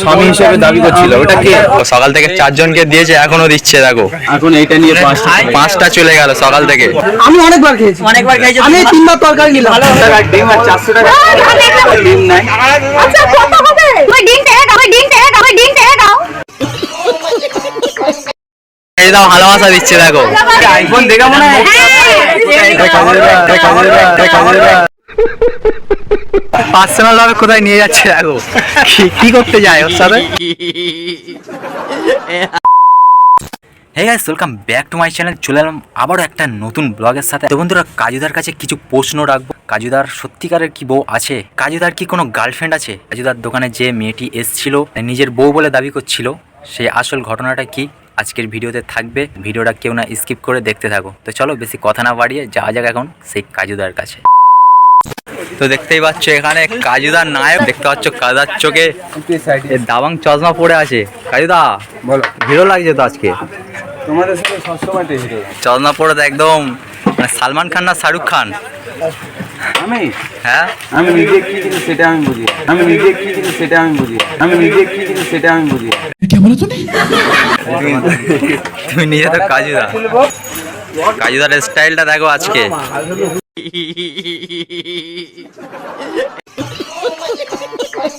স্বামী হিসেবে দাবি করছিল। ওটা কে? সকাল থেকে চারজনকে দিয়েছে এখনও দিচ্ছে দেখো। এখন এইটা নিয়ে পাঁচটা পাঁচটা চলে গেল সকাল থেকে। আমি অনেকবার খেয়েছি। অনেকবার খাইছো আমি তিনবার তরকারি নিলাম। ডিম আর চারশো টাকা ডিম নাই আচ্ছা কত হবে? দাও এই দাও ভালোবাসা দিচ্ছে দেখো। আইফোন দেখা মনে হয় পার্সোনাল ভাবে কোথায় নিয়ে যাচ্ছে দেখো। কি- করতে যায় ওর সাথে? Hey guys welcome back to my channel চলে এলাম আবারও একটা নতুন ব্লগের সাথে। তো বন্ধুরা, কাজুদার কাছে কিছু প্রশ্ন রাখব। কাজুদার সত্যিকারের কি বউ আছে? কাজুদার কি কোনো গার্লফ্রেন্ড আছে? কাজুদার দোকানে যে মেয়েটি এসছিল, নিজের বউ বলে দাবি করছিল সেই আসল ঘটনাটা কি? আজকের ভিডিওতে থাকবে। ভিডিওটা কেউ না স্কিপ করে দেখতে থাকো। তো চলো, বেশি কথা না বাড়িয়ে যাওয়া যাক এখন সেই কাজুদার কাছে। তো দেখতেই পাচ্ছ এখানে কাজুদার নায়ক দেখতে পাচ্ছ কাজুদার চোখে দাবাং চশমা পড়ে আছে। কাজুদা বলো। হিরো লাগছে তো আজকে? তোমাদের সাথে সবসময় হিরো চশমা পড়ে তো একদম মানে সালমান খান না শাহরুখ খান? আমি? হ্যাঁ? আমি নিজে কি জিনিস সেটা আমি বুঝি আমি নিজে কি জিনিস সেটা আমি বুঝি আমি নিজে কি জিনিস সেটা আমি বুঝি তুমি নিজে তো কাজুদা। কাজুদার স্টাইলটা দেখো আজকে।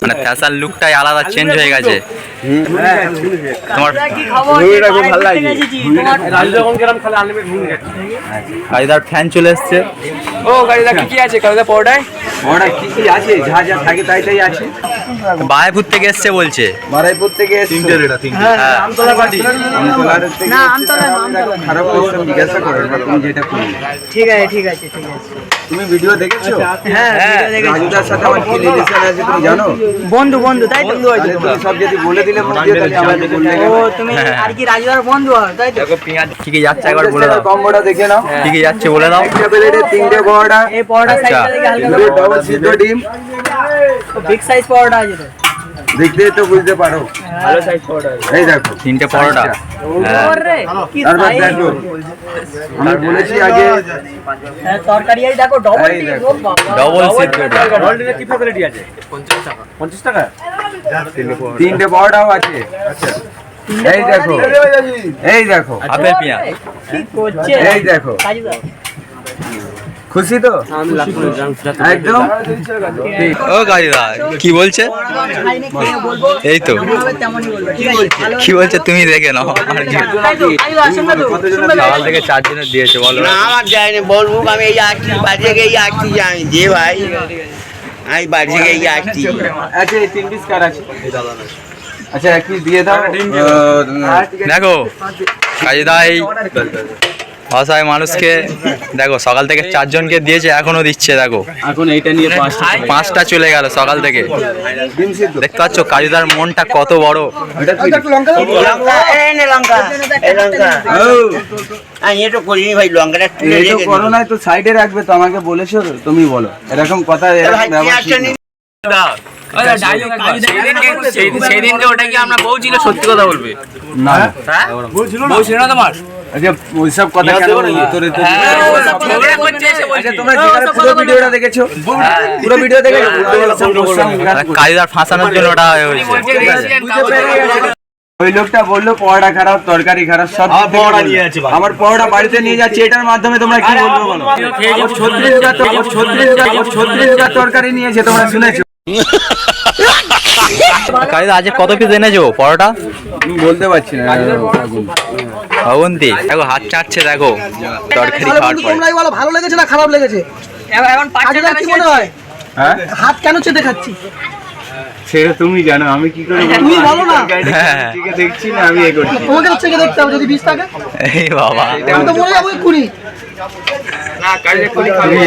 মানে ফ্যাশন লুকটাই আলাদা চেঞ্জ হয়ে গেছে। কাজুদার ফ্যান চলে এসছে ও গাড়িটা কি আছে পরোটায় থাকে এসছে বলছে বারাইপুর থেকে ঠিক আছে ঠিক আছে ঠিক আছে তুমি ভিডিও দেখেছ হ্যাঁ। রাজুদার সাথে আমার কি রিলেশন আছে তুমি জানো বন্ধু বন্ধু তাই তুমি সব যদি বলে দিলে মুখ দিয়ে তাহলে আমাকে বললে ও তুমি হ্যাঁ। আর কি রাজুদার বন্ধু হয় তাই তো? কি কি যাচ্ছে একবার বলে দাও। কম্বোটা দেখে নাও। কি কি যাচ্ছে বলে দাও। তিনটে প্লেটে তিনটে বড়া এই পরোটা আচ্ছা। সাইজটা দেখে হালকা দুটো ডবল সিদ্ধ ডিম। বিগ সাইজ পরোটা আছে তো? বুঝতে পারো। ভালো সাইজ পরোটা এই দেখো তিনটে পরোটা। হ্যাঁ। রে কি তারপর size? দেখো আমি বলেছি আগে হ্যাঁ, তরকারি এই দেখো ডবল এই দেখো। ডবল সিদ্ধ তিনটে বড়াও আছে। এই দেখো এই দেখো। আপেল পেঁয়াজ। কি এই দেখো। খুশি তো? একদম। ও কাজুদা কি বলছে? এই তো। কি বলছে তুমি দেখে নাও? সকাল থেকে চারজনের দিয়েছে বলো। না আমার যায়নি বলব আমি এই বাড়ি থেকে এই আসছি আমি যে ভাই আমি বাড়ি থেকে এই আসছি আচ্ছা এই তিন পিস কার আছে। আচ্ছা এক পিস দিয়ে দাও। দেখো কাজে এই অসহায় মানুষকে দেখো সকাল থেকে চারজনকে দিয়েছে এখনও দিচ্ছে দেখো। এখন এইটা নিয়ে পাঁচটা পাঁচটা চলে গেল সকাল থেকে। দেখতে পাচ্ছ কাজুদার মনটা কত বড়। তো তো তো তুমি বলো। এরকম কথা এরকম ভাই ব্যবহার পেঁয়াজটা ঠিক নিন না। সেদিন যে ওটা কি আমরা বউ ছিল সত্যি কথা বলবে? না। হ্যাঁ? বউ ছিল না তোমার? আচ্ছা ওইসব কথা কেন তোরে তো হ্যাঁ। আচ্ছা তোমরা পুরো ভিডিওটা দেখেছ? পুরো ভিডিও দেখেছ? কাজুদার ফাঁসানোর জন্য ওটা হয়েছে ঠিক আছে। ওই লোকটা বলল পড়াটা খারাপ তরকারি খারাপ সব আমার পড়াটা বাড়িতে নিয়ে যাচ্ছে এটার মাধ্যমে তোমরা কি বলবে বলো? ছত্রিশটা তো ছত্রিশটা ছত্রিশটা তরকারি নিয়েছে তোমরা শুনেছো? আজকে কত পিস এনেছো? পরোটা? বলতে পারছি না অবন্তি দেখো হাত চাটছে দেখো। তরকারি খাওয়ার বন্ধু পরে। তোমরাই বলো ভালো লেগেছে না খারাপ লেগেছে? এখন- পাঁচটা কি মনে হয়? হ্যাঁ? হাত কেন চেটে খাচ্ছি? সেটা তুমি জানো আমি কি করে তুমি বলো না। হ্যাঁ। ঠিক আছে, দেখছি না আমি এ করছি। তোমাকে তো চেকে দেখতে হবে যদি বিষ থাকে। এই বাবা। আমি তো যাব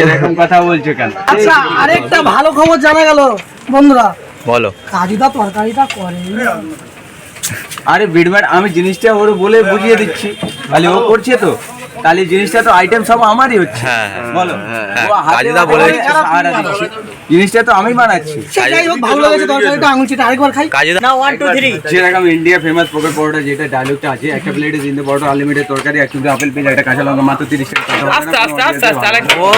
এরকম কথা বলছো কেন? আচ্ছা আরেকটা ভালো খবর জানা গেল বন্ধুরা। বলো। কাজুদা তরকারিটা করে। আরে বিডম্যাট আমি জিনিসটা ওর বলে বুঝিয়ে দিচ্ছি। খালি ও করছে তো। তাহলে জিনিসটা তো আইটেম সব আমারই হচ্ছে। হ্যাঁ হ্যাঁ। বলো। হ্যাঁ, কাজুদা বলে দিচ্ছে। জিনিসটা তো আমি বানাচ্ছি। সে যাই হোক ভালো লেগেছে তরকারিটা আঙুল চিটে আরেকবার খাই। কাজুদা যেরকম ইন্ডিয়া ফেমাস পকেট পরোটা যেটা ডায়লগটা আছে একটা প্লেটে জিন্দে পরোটা আনলিমিটেড তরকারি এক টুকরো আপেল পেঁয়াজ একটা কাঁচা লঙ্কা মাত্র তিরিশ টাকা। আস্তে আস্তে আস্তে আস্তে ও!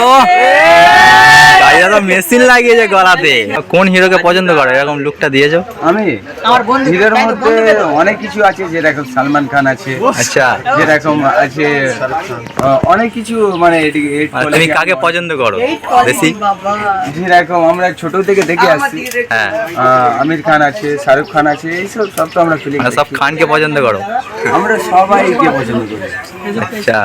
কাজুদা তো মেশিন লাগিয়েছে গলাতে। কোন হিরোকে পছন্দ করে? এরকম লুকটা দিয়েছ? আমি? হিরোর মধ্যে অনেক কিছু আছে যেরকম সালমান খান আছে আচ্ছা। যেরকম আছে অনেক কিছু মানে তুমি কাকে পছন্দ করো? বেশি যেরকম আমরা ছোট থেকে দেখে আসছি। হ্যাঁ। আমির খান আছে শাহরুখ খান আছে এইসব সব তো আমরা ফিলিং মানে সব খানকে পছন্দ করো? আমরা সবাইকে পছন্দ করি। আচ্ছা।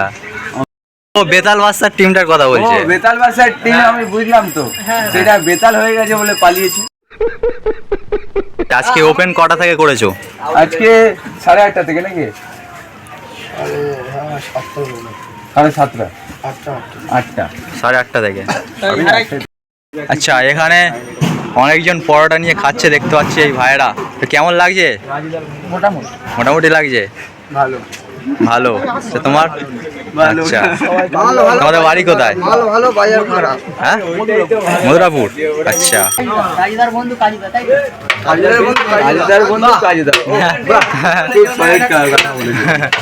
ও বেতাল বাদশার টিমটার কথা ও বলছে বেতাল বাসার টিম আমি বুঝলাম তো। সেটা বেতাল হয়ে গেছে বলে পালিয়েছে। আজকে ওপেন কটা থেকে করেছ? আজকে সাড়ে আটটা থেকে নাকি? সাড়ে সাতটা? আটটা সাড়ে আটটা থেকে। আচ্ছা এখানে অনেকজন পরোটা নিয়ে খাচ্ছে দেখতে পাচ্ছি এই ভাইয়েরা। তো কেমন লাগছে? মোটামুটি। লাগছে? ভালো। ভালো। তো তোমার? আচ্ছা। তোমাদের বাড়ি কোথায়? ভালো ভালো বাজার খারাপ হ্যাঁ? মধুরাপুর। আচ্ছা।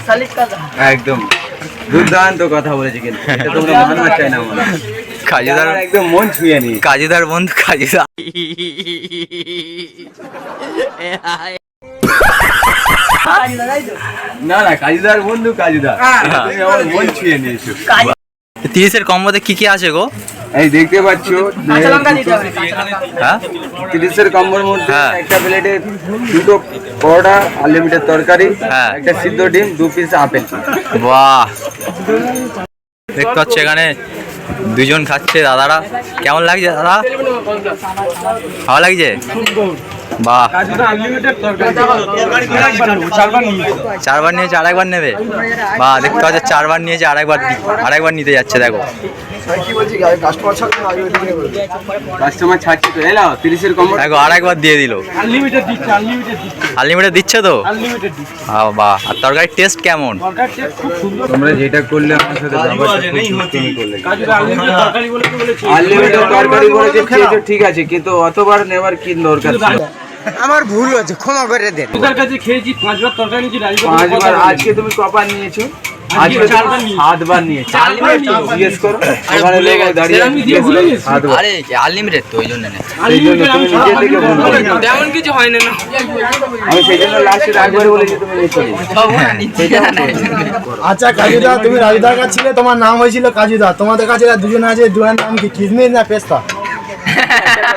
বলেছে একদম। দুর্দান্ত কথা বলেছে কিন্তু। এটা তোমরা মানবার চাই না আমার হয়। একদম মন ছুঁয়ে নি কাজুদার বন্ধু কাজুদা না না কাজদার বন্ধু কাজদা তুমি আমার মন ছুঁয়ে নিয়েছো। তিরিশের কম্বোতে কি কি আছে গো? এই দেখতে পাচ্ছ হ্যাঁ? তিরিশের কম্বোর মধ্যে হ্যাঁ। একটা প্লেটে দুটো পরোটা আনলিমিটেড তরকারি হ্যাঁ। একটা সিদ্ধ ডিম দু পিস আপেল। বাহ! দেখতে পাচ্ছ এখানে দুজন খাচ্ছে দাদারা। কেমন লাগছে দাদা? ভালো লাগছে? বাহ! চারবার নিয়েছে আরেকবার নেবে বাহ দেখতে পাচ্ছ চারবার নিয়েছে আরেকবার দি- আরেকবার নিতে যাচ্ছে দেখো। আরেকবার দিয়ে দিল। আনলিমিটেড দিচ্ছে তো? আহ, বাহ আর তরকারির টেস্ট কেমন? তোমরা যেটা করলে আমার সাথে ব্যাপারটা খুব সুন্দর করলে। আনলিমিটেড তরকারি বলেছে। ঠিক আছে কিন্তু অতবার নেওয়ার কি দরকার ছিল? আমার ভুল হয়েছে ক্ষমা করে দেন। পাঁচবার আজকে তুমি কবার নিয়েছো। আজকে চারবার সাতবার নিয়েছো জিজ্ঞেস করো। ওখানে লোক দাঁড়িয়ে আছে, জিজ্ঞেস করো, সাতবার। আরে আনলিমিটেড তো ওই জন্য সেই জন্য তুমি নিজে থেকে ভুল তেমন কিছু হয় না। না আমি সেই জন্য লাস্টে একবার বলেছি তুমি নিচ্ছো আচ্ছা কাজুদা তুমি রাজুদার কাছে ছিলে তোমার নাম হয়েছিল কাজুদা। তোমাদের কাছে দুজন আছে দুজনের নাম কি? কিসমিস না পেস্তা এক মিনিট তুমি তুমি তুমি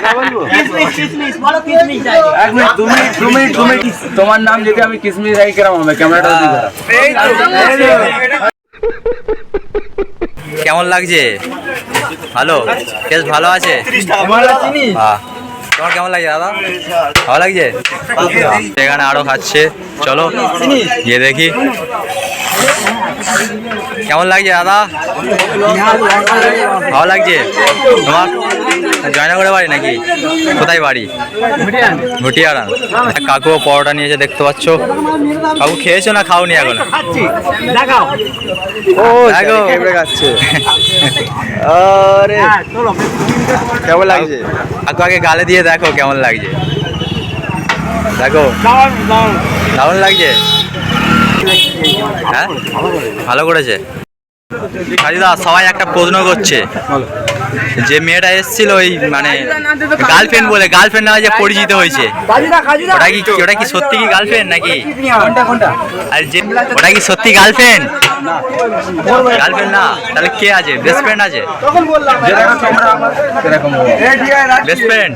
তোমার নাম যদি আমি কিসমিস রাই কেরাম হবে ক্যামেরাটা কেমন লাগছে? ভালো? টেস্ট ভালো আছে? তোমার কেমন লাগছে দাদা? ভালো লাগছে? এখানে আরও খাচ্ছে। চলো গিয়ে দেখি। কেমন লাগছে দাদা? ভালো লাগছে? তোমার জয়নগরে বাড়ি নাকি? কোথায় বাড়ি? ঘটিয়ারান কাকুও পরোটা নিয়েছে দেখতে পাচ্ছ। কাকু খেয়েছো না খাওনি এখন? ও দেখো আরে কেমন লাগছে? কাকু আগে গালে দিয়ে দেখো কেমন লাগছে। দেখো। কেমন লাগছে? হ্যাঁ? ভালো করেছে। কাজুদা সবাই একটা প্রশ্ন করছে। যে মেয়েটা এসেছিল ওই মানে গার্লফ্রেন্ড বলে গার্লফ্রেন্ড নামে যে পরিচিত হয়েছে। ওটা কি ওটা কি সত্যি কি গার্লফ্রেন্ড নাকি? কোনটা কোনটা? আর যে ওটা কি সত্যি গার্লফ্রেন্ড? গার্লফ্রেন্ড না তাহলে কে আছে? বেস্ট ফ্রেন্ড আছে? Best friend.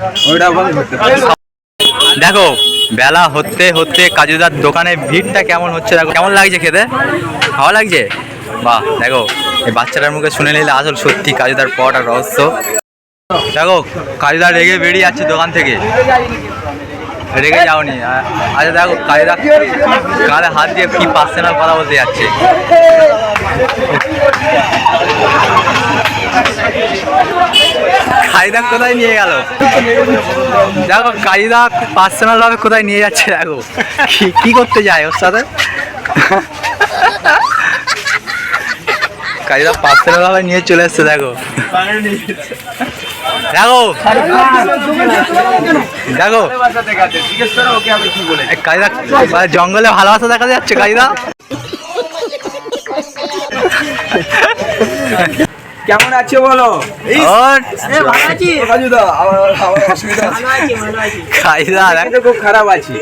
দেখো বেলা হতে হতে কাজুদার দোকানে ভিড়টা কেমন হচ্ছে দেখো। কেমন লাগছে খেতে? ভালো লাগছে? বাহ, দেখো, এই বাচ্চাটার মুখে শুনে নিলে আসল সত্যি কাজুদার পড়ার রহস্য। দেখো কাজুদার রেগে বেরিয়ে যাচ্ছে দোকান থেকে। রেগে যাওনি। আচ্ছা দেখো, কাজুদা কালে হাত দিয়ে কি পাচ্ছে না কথা বলতে যাচ্ছে। কায়দা কোথায় নিয়ে গেল? দেখো কায়দা পার্সোনাল ভাবে কোথায় নিয়ে যাচ্ছে দেখো। কি- করতে যায় ওর সাথে? কাজুদা পার্সেল ভাবে নিয়ে চলে এসছে, দেখো। দেখো। দেখো। ভালোবাসা দেখাতে জিজ্ঞেস করো ওকে আমি কি বলে এই কাজুদা মানে জঙ্গলে ভালোবাসা দেখা যাচ্ছে কাজুদা কেমন আছে বলো? আমার অসুবিধা আছে। খুব খারাপ আছি।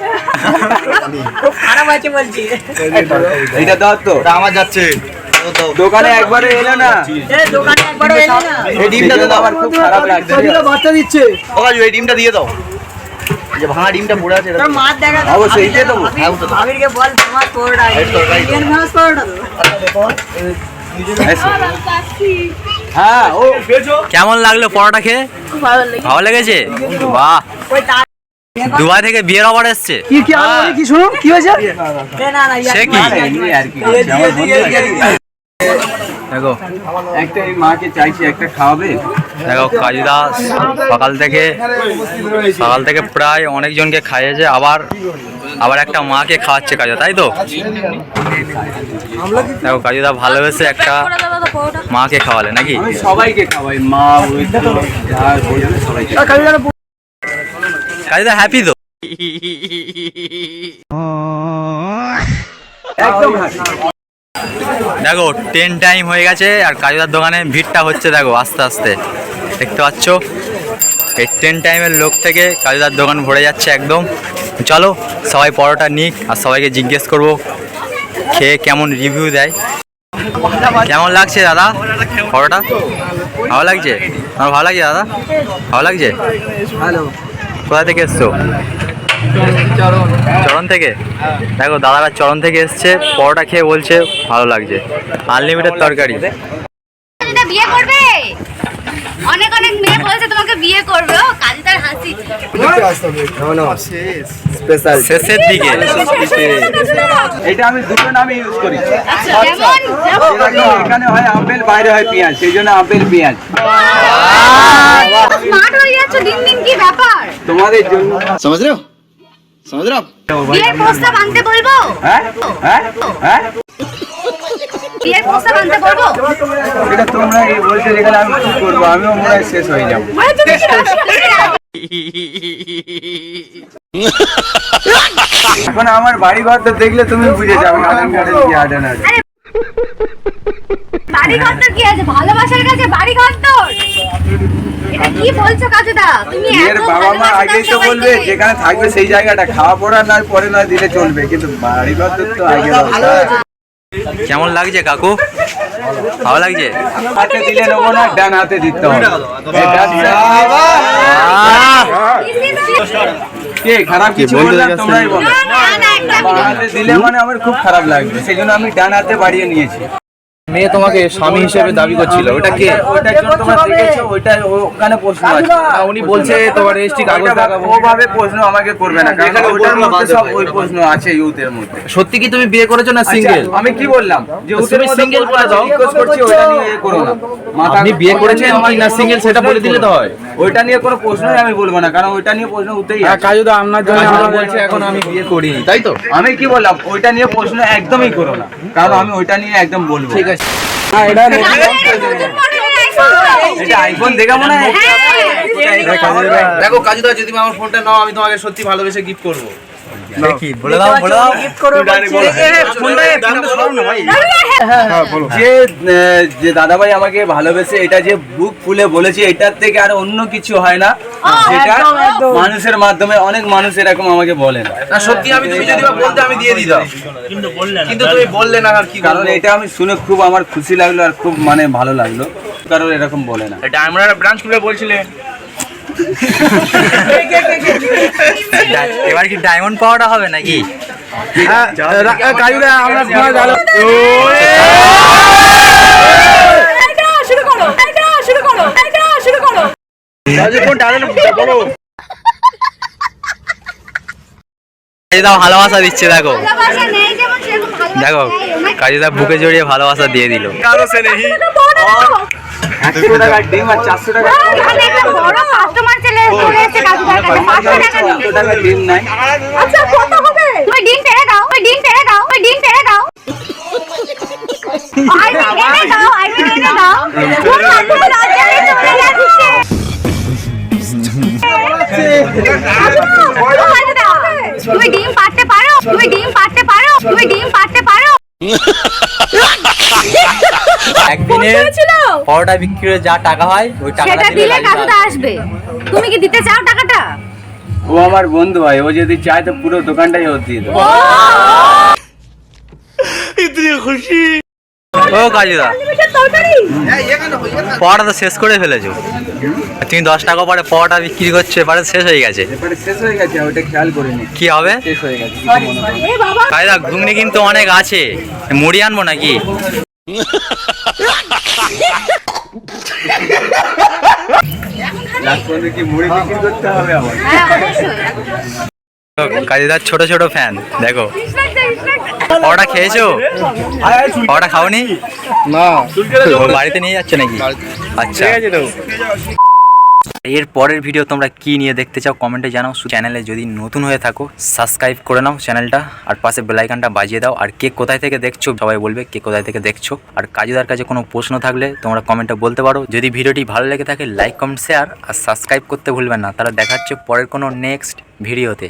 এইটা দাও তো। আমার যাচ্ছে। দোকানে একবারে এলো না। এই ডিমটা তো আমার খুব খারাপ লাগছে। বাচ্চা দিচ্ছে। ও কাজু এই ডিমটা দিয়ে দাও। যে ভাঙা ডিমটা পড়ে আছে এটা অবশ্যই দিয়ে দেবো হ্যাঁ ও কেমন লাগল পরোটা খেয়ে? ভালো লেগেছে। বাহ। দুবাই থেকে বিয়ের অফার এসছে। কি কি আর কি শুনো কি হয়েছে? সে কি? এমনি আর কি করছে, আমার বন্ধু দেখো। একটা এই মাকে চাইছি একটা খাওয়াবে। দেখো কাজুদা সকাল থেকে সকাল থেকে প্রায় অনেকজনকে খাইয়েছে আবার আবার একটা মাকে খাওয়াচ্ছে কাজু তাই তো? দেখো কাজুদা ভালোবেসে একটা মাকে খাওয়ালে নাকি? সবাইকে খাওয়াই মা কাজুদা হ্যাপি তো? একদম দেখো টেন টাইম হয়ে গেছে আর কাজুদার দোকানে ভিড়টা হচ্ছে দেখো আস্তে আস্তে। দেখতে পাচ্ছ? এই টেন টাইমের লোক থেকে কাজুদার দোকান ভরে যাচ্ছে একদম। চলো সবাই পরোটা নিক আর সবাইকে জিজ্ঞেস করব খেয়ে কেমন রিভিউ দেয়। কেমন লাগছে দাদা পরোটা? ভালো লাগছে? আমার ভালো লাগছে দাদা? ভালো লাগছে? ভালো। কোথা থেকে এসছো? চরণ। থেকে? দেখো দাদারা চরণ থেকে এসছে পরোটা খেয়ে বলছে ভালো লাগছে। আনলিমিটেড তরকারি। বিয়ে করবে? অনেক অনেক মেয়ে বলছে তোমাকে বিয়ে করবে ও কাজুদার হাসি। স্পেশাল শেষের দিকে। এটা আমি দুটো নামে ইউজ করি। যেমন এখানে হয় আপেল বাইরে হয় পেঁয়াজ। সেই জন্য আপেল পেঁয়াজ। স্মার্ট হয়ে যাচ্ছ দিন দিন কি ব্যাপার? তোমাদের জন্য বিয়ের প্রস্তাব আনতে বলব? হ্যাঁ? হ্যাঁ? হ্যাঁ? বিয়ের প্রস্তাব আনতে বলব? এটা তোমরা এই বলতে যেখানে আমি কি করব? আমিও মনে হয় শেষ হয়ে যাব। এখন আমার বাড়ি ঘর তো দেখলে তুমি বুঝে যাবে আধার কার্ডের কি আডেন আছে। বাড়ি ঘর তোর কি আছে? ভালোবাসার কাছে বাড়ি ঘর তোর? এটা কি বলছো কাজুদা? তুমি মেয়ের বাবা মা আগেই তো বলবে যেখানে থাকবে সেই জায়গাটা। খাওয়া পড়া নয় পরে নয় দিলে চলবে কিন্তু বাড়ি ঘর তো আগে। কেমন লাগছে কাকু? ভালো লাগছে? হাতে দিলে নেব না ডান হাতে দিতে হবে। এই কে খারাপ কিছু বললাম তোমরাই বলো? হাতে দিলে মানে আমার খুব খারাপ লাগবে সেই জন্য আমি ডান হাতে বাড়িয়ে নিয়েছি। মেয়ে তোমাকে স্বামী হিসেবে দাবি করছিল ওটা কে? ওইটার জন্য তোমরা দেখেছ ওইটা ওখানে প্রশ্ন আছে। উনি বলছে তোমার রেজিস্ট্রি কাগজ দেখাবো। ওভাবে প্রশ্ন আমাকে করবে না কারণ ওটার মধ্যে সব ওই প্রশ্ন আছে ইউথের মধ্যে। সত্যি কি তুমি বিয়ে করেছ না সিঙ্গেল? আচ্ছা, আমি কি বললাম? যে তুমি বলে দাও। রিকোয়েস্ট করছি ওটা নিয়ে এ করো না। মাথা আপনি বিয়ে করেছেন কি না সিঙ্গেল সেটা বলে দিলে তো হয়। ওইটা নিয়ে কোনো প্রশ্নই আমি বলব না কারণ ওইটা নিয়ে প্রশ্ন উঠতেই আছে। কাজুদা আপনার জন্য বলছে এখন আমি বিয়ে করিনি তাই তো? আমি কি বললাম? ওইটা নিয়ে প্রশ্ন একদমই করো না কারণ আমি ওইটা নিয়ে একদম বলব ঠিক আছে মনে হয়? হ্যাঁ। দেখো কাজুদা যদি আমার ফোনটা নাও আমি তোমাকে সত্যি ভালোবেসে গিফট করব। কি বলে দাও বলে দাও। যে যে দাদাভাই আমাকে ভালোবেসে এটা যে বুক খুলে বলেছে এটার থেকে আর অন্য কিছু হয় না। যেটা মানুষের মাধ্যমে অনেক মানুষ এরকম আমাকে বলে না। না সত্যি আমি তুমি যদি বলতে আমি দিয়ে দিতাম। কিন্তু তুমি বললে না আর কি কারণ এটা আমি শুনে খুব আমার খুশি লাগল আর খুব মানে ভালো লাগল। কারণ এরকম বলে না। এটা আমরা ব্রাঞ্চ খুলে বলছিলে। এবার কি ডায়মন্ড পাওয়াটা হবে নাকি? কাজুদা আমরা এটা শুরু করো শুরু করো শুরু করো কাজুদা ভালোবাসা দিচ্ছে দেখো। নেই দেখো নেই। কাজুদা বুকে জড়িয়ে ভালোবাসা দিয়ে দিল। টাকার ডিম আর চারশো টাকা। বড় ডিম নাই। আচ্ছা ডিম পেড়ে দাও ডিম পেড়ে দাও ওই ডিম পেড়ে আচ্ছা, আচ্ছা, আচ্ছা, তুমি ডিম পারতে পারো তুমি ডিম পারতে পারো তুমি ডিম পারতে পারো। একদিনে পরোটা বিক্রি করে যা টাকা হয় ওই টাকাটা দিলে কাজুদা আসবে। তুমি কি দিতে চাও টাকাটা? ও আমার বন্ধু ভাই ও যদি চায় তো পুরো দোকানটাই ওর দিয়ে দেবো। ও কাজুদা পরোটা তো শেষ করে ফেলেছো। তুমি দশ টাকা পরে পরোটা বিক্রি করছ এবারে শেষ হয়ে গেছে। শেষ হয়ে গেছে ওটা খেয়াল করিনি কি হবে? শেষ হয়ে গেছে। কাজুদা ঘুগনি কিন্তু অনেক আছে। মুড়ি আনব নাকি? হ্যাঁ কাজুদার ছোট ছোট ফ্যান দেখো। পরোটা খেয়েছো? ওটা খাওনি? না। বাড়িতে নিয়ে যাচ্ছে নাকি? আচ্ছা। এর পরের ভিডিও তোমরা কি নিয়ে দেখতে চাও কমেন্টে জানাও। চ্যানেলে যদি নতুন হয়ে থাকো সাবস্ক্রাইব করে নাও চ্যানেলটা আর পাশে বেলাইকানটা বাজিয়ে দাও। আর কে কোথায় থেকে দেখছ, সবাই বলবে কে কোথায় থেকে দেখছ। আর কাজুদার কাছে কোনো প্রশ্ন থাকলে তোমরা কমেন্টে বলতে পারো। যদি ভিডিওটি ভালো লেগে থাকে লাইক কমেন্ট শেয়ার আর সাবস্ক্রাইব করতে ভুলবেন না। তারা দেখাচ্ছে পরের কোনো নেক্সট ভিডিওতে